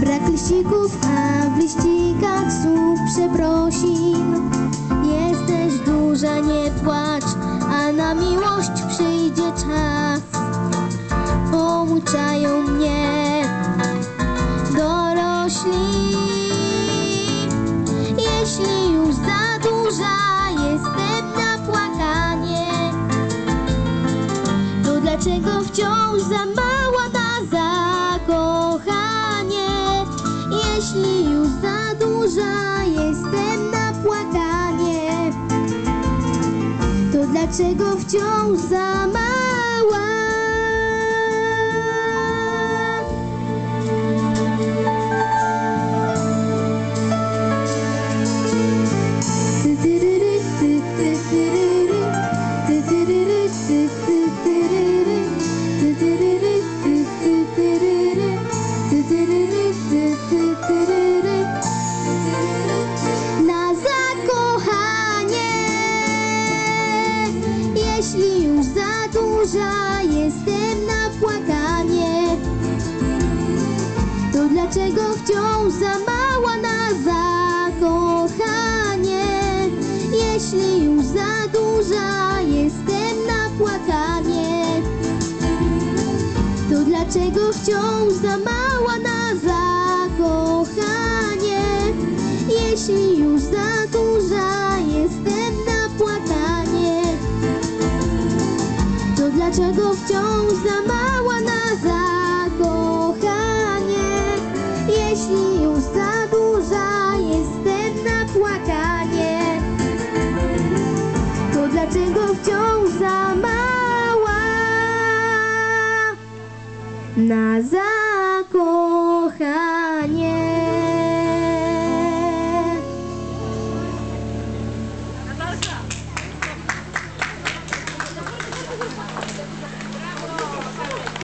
Brak liścików, a w liścikach słów przeprosin. Jesteś duża, nie płacz, a na miłość przyjdzie czas. Pouczają mnie dorośli. Jeśli już za duża jestem na płakanie, to dlaczego wciąż za dlaczego wciąż za? Za duża jestem na płakanie to dlaczego wciąż za mała na zakochanie? Jeśli już za duża jestem na płakanie, to dlaczego wciąż za mała na zakochanie? Dlaczego wciąż za mała na zakochanie? Jeśli już za duża jestem na płakanie, to dlaczego wciąż za mała na zakochanie?